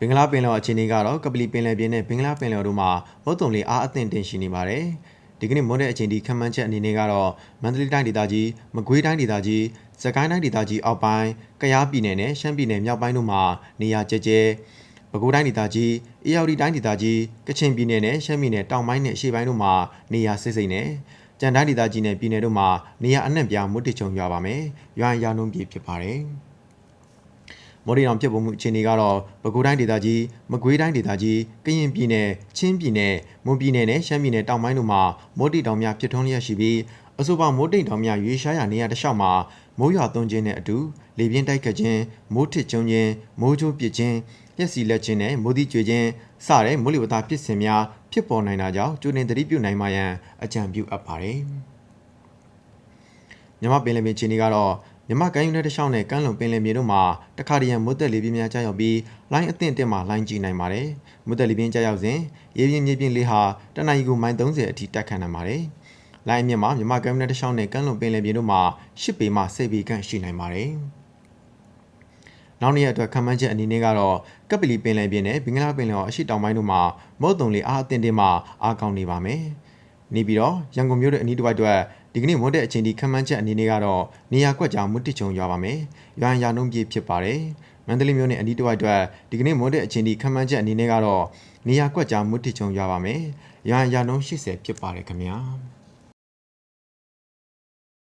ဘင်္ဂလားပင်လယ်အခြေအနေကတော့ကပလီပင်လယ်ပြင်နဲ့ဘင်္ဂလားပင်လယ်တို့မှာမုတ်တုံလေးအားအသင့်တင်ရှိနေပါတယ်။ဒီကနေ့မွန်းတဲ့အချိန်ဒီခန့်မှန်းချက်အနေနဲ့ကတော့မန္တလေးတိုင်းဒေသကြီးမကွေးတိုင်းဒေသကြီးစကိုင်းတိုင်းဒေသကြီးအောက်ပိုင်းကယားပြည်နယ်နဲ့ရှမ်းပြည်နယ်မြောက်ပိုင်းတို့မှာနေရာကျကျဲပဲခူးတိုင်းဒေသကြီးအေရဝတီတိုင်းဒေသကြီးကချင်ပြည်နယ်နဲ့ရှမ်းပြည်နယ်တောင်ပိုင်းနဲ့အရှေ့ပိုင်းတို့မှာနေရာစိတ်စိတ်နဲ့ကြံတိုင်းဒေသကြီးနဲ့ပြည်နယ်တို့မှာနေရာအနှံ့ပြားမွတ်တချုံရွာပါမယ်။ရွာရောင်နှုံးပြည့်ဖြစ်ပါတယ်။ မော်ဒီတောင်ပြစ်ပုံမှုအခြေအနေကတော့ပဲခူးတိုင်းဒေသကြီးမကွေးတိုင်းဒေသကြီးကရင်ပြည်နယ်ချင်းပြည်နယ်မွန်ပြည်နယ်နဲ့ရှမ်းပြည်နယ်တောင်ပိုင်းတို့မှာမိုးတိတောင်များဖြစ်ထွန်းလျက်ရှိပြီးအဆိုပါမိုးတိတောင်များရွေးရှားရာနေရာတစ်လျှောက်မှာမိုးရွာသွန်းခြင်းနဲ့အတူလေပြင်းတိုက်ခတ်ခြင်းမိုးထစ်ကျုံခြင်းမိုးကြိုးပစ်ခြင်းလျှက်စီလက်ခြင်းနဲ့မိုးသီးကြွေခြင်းစတဲ့မိုးလေဝသဖြစ်စဉ်များဖြစ်ပေါ်နိုင်တာကြောင့်ကျိုးနေသတိပြုနိုင်မှရန်အကြံပြုအပ်ပါတယ်။မြမပင်လယ်ပြင်ခြေနေကတော့ မြမကမ်းယူတဲ့တခြားနဲ့ကမ်းလွန်ပင်လယ်မြေတို့မှာတခါတရံမွတ်သက်လေးပြင်းများကြာရောက်ပြီးလိုင်းအသင့်အတက်မှာလိုင်းကြည့်နိုင်ပါတယ်။မွတ်သက်လေးပြင်းကြာရောက်စဉ်ရေပြင်းမြေပြင်းလေးဟာတနအီကိုမိုင်30အထိတက်ခတ်နိုင်ပါတယ်။လိုင်းအမြင့်မှာမြမကမ်းယူတဲ့တခြားနဲ့ကမ်းလွန်ပင်လယ်ပြင်တို့မှာ10ပေမှ10ပေခန့်ရှိနိုင်ပါတယ်။နောက်နေ့ရက်အတွက်ခံမှန်းချက်အနေနဲ့ကတော့ကပလီပင်လယ်ပြင်နဲ့ဘင်္ဂလားပင်လယ်အော်အရှေ့တောင်ပိုင်းတို့မှာမုတ်တုံလေးအားအသင့်တင်မှအားကောင်းနေပါမယ်။နေပြီးတော့ရန်ကုန်မြို့ရဲ့အနီးတစ်ဝိုက်အတွက် ဒီကနေ့မွန်းတဲ့အချိန်ဒီခံမှန်းချက်အနေနဲ့ကတော့နေရာကွက်ကြားမွတ်တချုံရွာပါမယ်။ရွာရာနှုံးပြည့်ဖြစ်ပါတယ်။မန္တလေးမြို့နဲ့အနီးတစ်ဝိုက်အတွက်ဒီကနေ့မွန်းတဲ့အချိန်ဒီခံမှန်းချက်အနေနဲ့ကတော့နေရာကွက်ကြားမွတ်တချုံရွာပါမယ်။ရွာရာနှုံး80ဖြစ်ပါတယ်ခင်ဗျာ။